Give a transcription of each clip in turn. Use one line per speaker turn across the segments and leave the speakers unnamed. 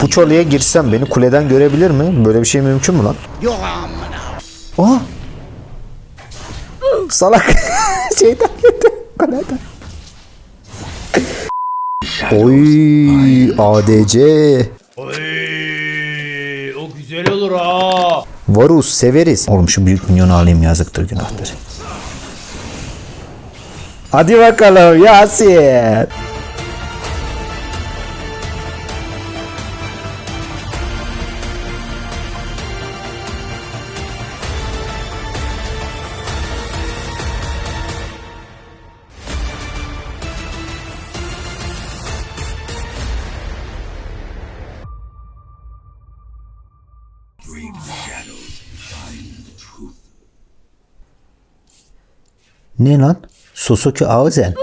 Bu çalıya girsem beni kuleden görebilir mi? Böyle bir şey mümkün mü lan? Aa! Salak. Şeytan gitti. Kuleden. Oy ADC.
Oy, o güzel olur ha.
Varus severiz. Oğlum şu büyük minyonu alayım yazıktır günahtır. Hadi bakalım Yasin. Ne lan? Susuki Auzen.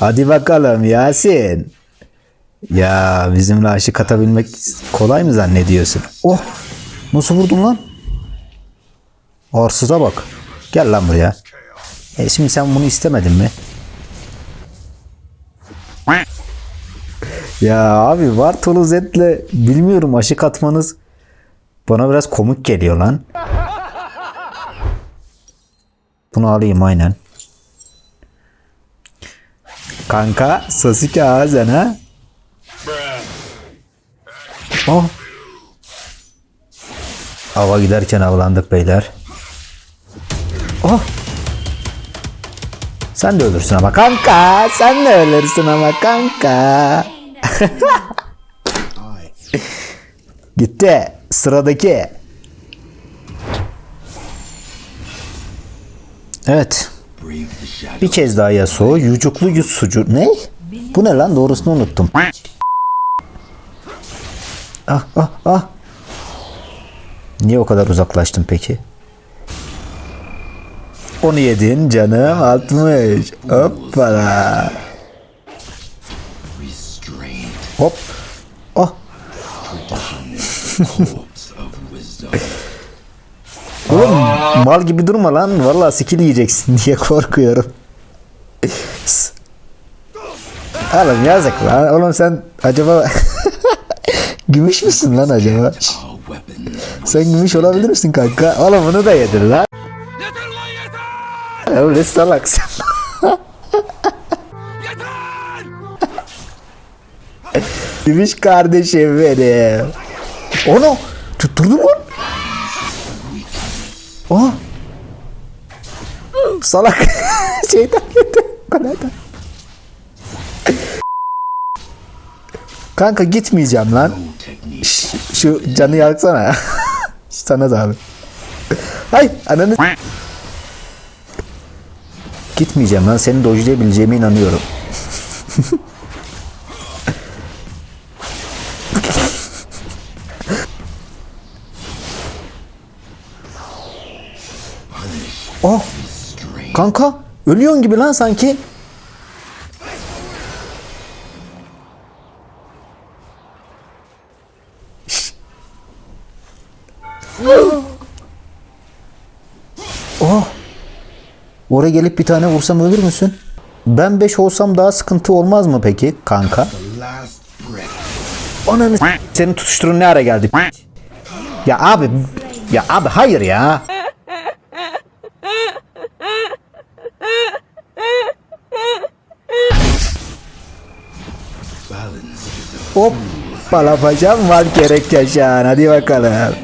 Hadi bakalım Yasin. Ya bizimle aşık atabilmek kolay mı zannediyorsun? Oh! Nasıl vurdun lan? Arsıza bak. Gel lan buraya. E şimdi sen bunu istemedin mi? Ya abi Bartolu Zed'le bilmiyorum aşık atmanız bana biraz komik geliyor lan. Bunu alayım aynen. Kanka Sasuke Azen ha? Oh. Ava giderken avlandık beyler. Oh. Sen de ölürsün ama kanka. Sen de ölürsün ama kanka. Gitti. Sıradaki. Evet. Bir kez daha Yasuo. Yucuklu yüz sucu. Ne? Bu ne lan? Doğrusunu unuttum. Ah ah ah. Niye o kadar uzaklaştın peki? Onu yedin canım 60. Hoppala. Hop. Oh. Mal gibi durma lan. Vallahi skill yiyeceksin diye korkuyorum. Oğlum yazık lan. Oğlum sen acaba gümüş müsün lan acaba? Sen gümüş olabilir misin kanka? Oğlum bunu da yedin lan.
Yeter lan yeter.
Öyle salaksın. Gümüş kardeşim benim. Onu tutturdu mu? Aa. Salak. Şeytan gitti. Kanada. Kanka gitmeyeceğim lan. Şu canı yaksana. Sana da abi. Hay ananı Gitmeyeceğim lan. Seni dojlayabileceğime inanıyorum. oh. Kanka. Ölüyorsun gibi lan sanki. Oh. Oraya gelip bir tane vursam ölür müsün? Ben 5 olsam daha sıkıntı olmaz mı peki kanka? Ananı senin tutuşturun ne ara geldi? Ya abi ya abi hayır ya. Hop balapacağım var gerek yaşan hadi bakalım.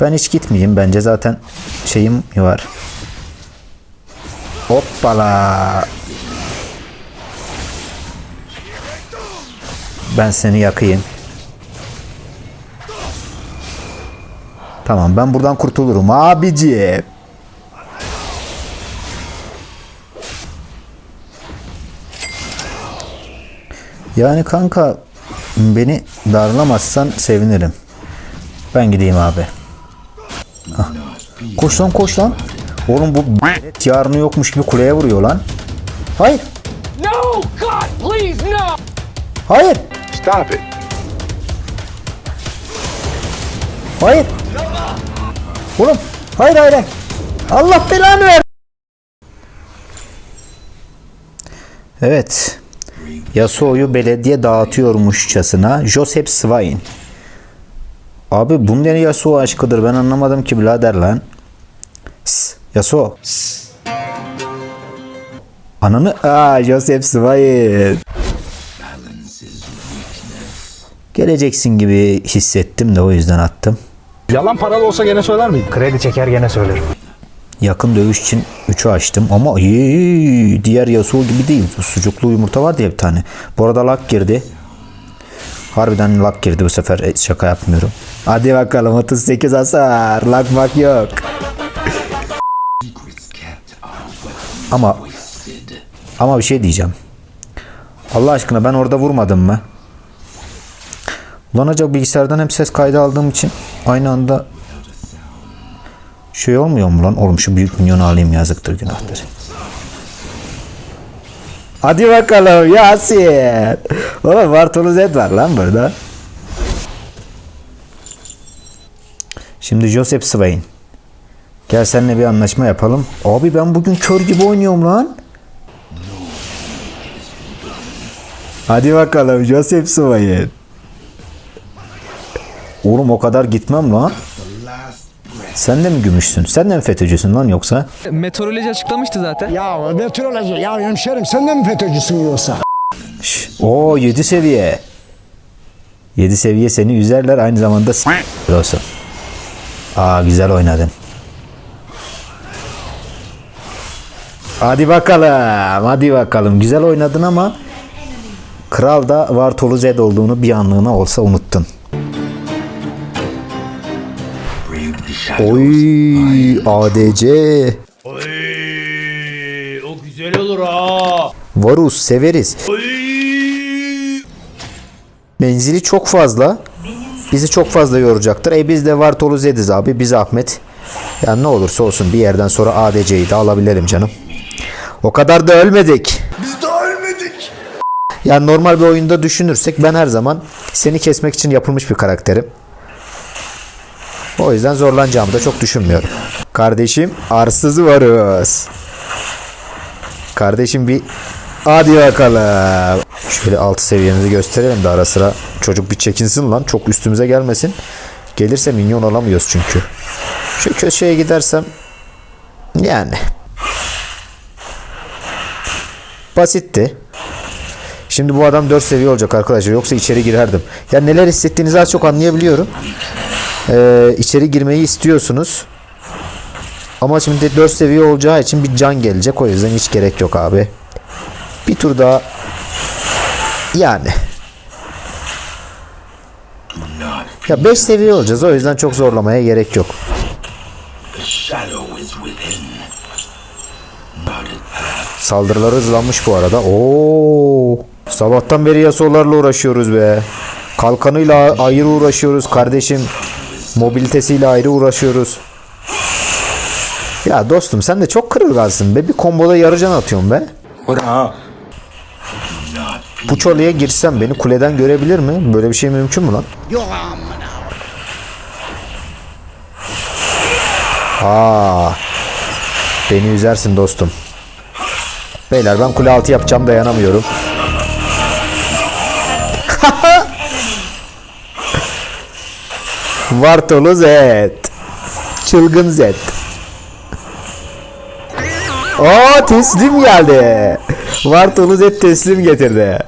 Ben hiç gitmeyeyim bence zaten şeyim var. Hoppala. Ben seni yakayım. Tamam ben buradan kurtulurum abici. Yani kanka beni darlamazsan sevinirim. Ben gideyim abi. Koş lan koş lan. Oğlum bu yarını yokmuş gibi kuleye vuruyor lan. Hayır.
No, God, please, no.
Hayır.
Stop it.
Hayır. Oğlum. Hayır hayır. hayır. Allah belanı ver. Evet. Yasuo'yu belediye dağıtıyormuşçasına Joseph Swain. Abi bunun ne Yasuo aşkıdır ben anlamadım ki birader lan. Sss, Yasuo. Ananı aa Joseph Swain. Geleceksin gibi hissettim de o yüzden attım.
Yalan paralı olsa gene söyler miydin? Kredi çeker gene söylerim.
Yakın dövüş için 3'ü açtım ama iyi, diğer Yasuo gibi değil. Sucuklu yumurta var diye bir tane. Bu arada lak girdi. Harbiden lak girdi bu sefer E, şaka yapmıyorum. Hadi bakalım 38 hasar. Lak mak yok. Ama ama bir şey diyeceğim. Allah aşkına ben orada vurmadım mı? Ulan acaba bilgisayardan hem ses kaydı aldığım için aynı anda şey olmuyor mu lan? Oğlum şu büyük minyonu alayım yazıktır günahtır. Hadi bakalım Yasin. Oğlum Bartolu Zed var lan burada. Şimdi Joseph Swain. Gel seninle bir anlaşma yapalım. Abi ben bugün kör gibi oynuyorum lan. Hadi bakalım Joseph Swain. Oğlum o kadar gitmem lan. Sen de mi gümüşsün? Sen de mi FETÖ'cüsün lan yoksa?
Meteoroloji açıklamıştı zaten.
Ya meteoroloji ya hemşerim sen de mi FETÖ'cüsün yoksa?
Şş, Oo 7 seviye. 7 seviye seni üzerler aynı zamanda s- olsun. Aa güzel oynadın. Hadi bakalım. Hadi bakalım. Güzel oynadın ama Kral da Vartolu Zed olduğunu bir anlığına olsa unuttun. Oy ADC
Oy, o güzel olur ha.
Varus severiz.
Oy.
Menzili çok fazla. Bizi çok fazla yoracaktır. E biz de Vartolu Zediz abi. Biz Ahmet. Yani ne olursa olsun bir yerden sonra ADC'yi de alabilelim canım. O kadar da ölmedik. Biz daha ölmedik. Yani normal bir oyunda düşünürsek ben her zaman seni kesmek için yapılmış bir karakterim. O yüzden zorlanacağımı da çok düşünmüyorum. Kardeşim arsız varız. Kardeşim bir hadi bakalım. Şöyle altı seviyemizi gösterelim de ara sıra çocuk bir çekinsin lan. Çok üstümüze gelmesin. Gelirse minyon alamıyoruz çünkü. Şu köşeye gidersem yani basitti. Şimdi bu adam 4 seviye olacak arkadaşlar. Yoksa içeri girerdim. Ya neler hissettiğinizi az çok anlayabiliyorum. Ee, içeri girmeyi istiyorsunuz. Ama şimdi 4 seviye olacağı için bir can gelecek. O yüzden hiç gerek yok abi. Bir tur daha yani. Ya 5 seviye olacağız. O yüzden çok zorlamaya gerek yok. Saldırıları hızlanmış bu arada. Oo! Sabahtan beri Yasuo'larla uğraşıyoruz be. Kalkanıyla ayrı uğraşıyoruz kardeşim. Mobilitesiyle ayrı uğraşıyoruz. Ya dostum sen de çok kırılgansın be. Bir komboda yarı can atıyorsun be. Bu çoluya girsem beni kuleden görebilir mi? Böyle bir şey mümkün mü lan? Yok Aa. Beni üzersin dostum. Beyler ben kule altı yapacağım dayanamıyorum. Vartolu Z. Çılgın Z. Aa teslim geldi. Vartolu Z teslim getirdi.